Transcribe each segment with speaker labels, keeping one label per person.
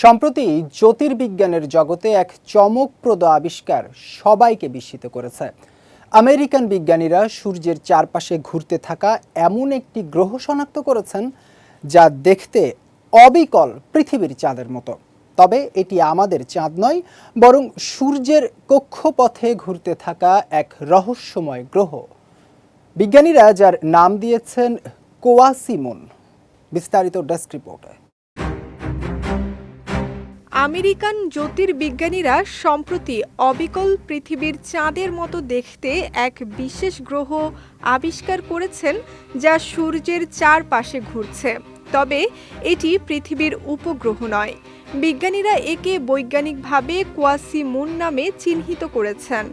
Speaker 1: সম্প্রতি জ্যোতির্বিজ্ঞানের জগতে এক চমকপ্রদ আবিষ্কার সবাইকে বিস্মিত করেছে। আমেরিকান বিজ্ঞানীরা সূর্যের চারপাশে ঘুরতে থাকা এমন একটি গ্রহ শনাক্ত করেছেন যা দেখতে অবিকল পৃথিবীর চাঁদের মতো। তবে এটি আমাদের চাঁদ নয়, বরং সূর্যের কক্ষপথে ঘুরতে থাকা এক রহস্যময় গ্রহ। বিজ্ঞানীরা যার নাম দিয়েছেন কোয়াসিমুন। বিস্তারিত ডেস্ক রিপোর্টে।
Speaker 2: আমেরিকান জ্যোতির্বিজ্ঞানীরা সম্প্রতি অবিকল পৃথিবীর চাঁদের মতো দেখতে এক বিশেষ গ্রহ আবিষ্কার করেছেন, যা সূর্যের চারপাশে ঘুরছে। তবে এটি পৃথিবীর উপগ্রহ নয়। বিজ্ঞানীরা একে বৈজ্ঞানিকভাবে কোয়াসি মুন নামে চিহ্নিত করেছেন।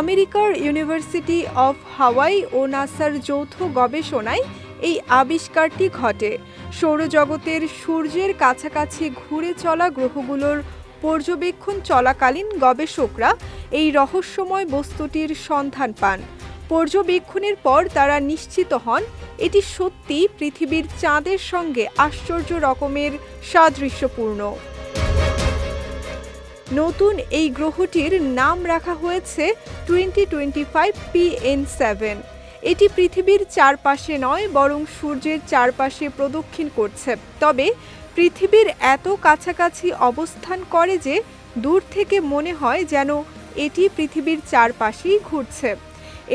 Speaker 2: আমেরিকার ইউনিভার্সিটি অফ হাওয়াই ও নাসার যৌথ গবেষণায় এই আবিষ্কারটি ঘটে। সৌরজগতের সূর্যের কাছাকাছি ঘুরে চলা গ্রহগুলোর পর্যবেক্ষণ চলাকালীন গবেষকরা এই রহস্যময় বস্তুটির সন্ধান পান। পর্যবেক্ষণের পর তারা নিশ্চিত হন, এটি সত্যি পৃথিবীর চাঁদের সঙ্গে আশ্চর্য রকমের সাদৃশ্যপূর্ণ। নতুন এই গ্রহটির নাম রাখা হয়েছে twenty twenty five PN seven. এটি পৃথিবীর চারপাশে নয়, বরং সূর্যের চারপাশে প্রদক্ষিণ করছে। তবে পৃথিবীর এত কাছাকাছি অবস্থান করে যে দূর থেকে মনে হয় যেন এটি পৃথিবীর চারপাশেই ঘুরছে।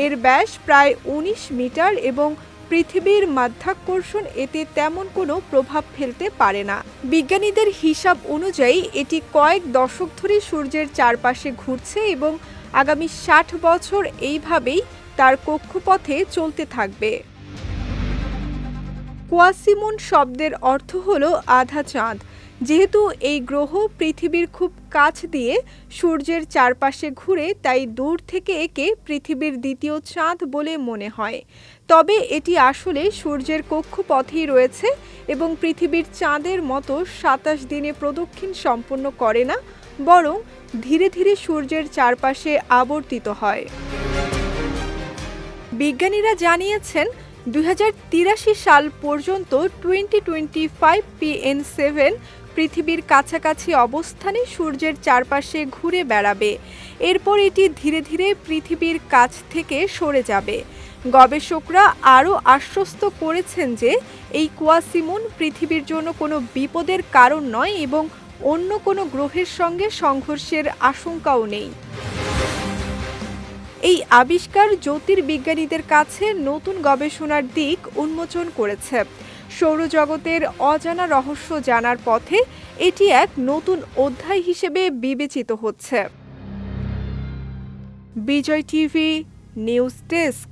Speaker 2: এর ব্যাস প্রায় উনিশ মিটার এবং পৃথিবীর মাধ্যাকর্ষণ এতে তেমন কোনো প্রভাব ফেলতে পারে না। বিজ্ঞানীদের হিসাব অনুযায়ী এটি কয়েক দশক ধরে সূর্যের চারপাশে ঘুরছে এবং আগামী ষাট বছর এইভাবেই তার কক্ষপথে চলতে থাকবে। কোয়াসিমুন শব্দের অর্থ হল আধা চাঁদ। যেহেতু এই গ্রহ পৃথিবীর খুব কাছ দিয়ে সূর্যের চারপাশে ঘুরে, তাই দূর থেকে একে পৃথিবীর দ্বিতীয় চাঁদ বলে মনে হয়। তবে এটি আসলে সূর্যের কক্ষপথেই রয়েছে এবং পৃথিবীর চাঁদের মতো সাতাশ দিনে প্রদক্ষিণ সম্পন্ন করে না, বরং ধীরে ধীরে সূর্যের চারপাশে আবর্তিত হয়। বিজ্ঞানীরা জানিয়েছেন দু হাজার তিরাশি সাল পর্যন্ত twenty twenty five PN seven পৃথিবীর কাছাকাছি অবস্থানে সূর্যের চারপাশে ঘুরে বেড়াবে। এরপর এটি ধীরে ধীরে পৃথিবীর কাছ থেকে সরে যাবে। গবেষকরা আরও আশ্বস্ত করেছেন যে, এই কুয়াসিমুন পৃথিবীর জন্য কোনো বিপদের কারণ নয় এবং অন্য কোনো গ্রহের সঙ্গে সংঘর্ষের আশঙ্কাও নেই। এই আবিষ্কার জ্যোতির্বিজ্ঞানীদের কাছে নতুন গবেষণার দিক উন্মোচন করেছে। সৌরজগতের অজানা রহস্য জানার পথে এটি এক নতুন অধ্যায় হিসেবে বিবেচিত হচ্ছে। Bijoy TV, news desk.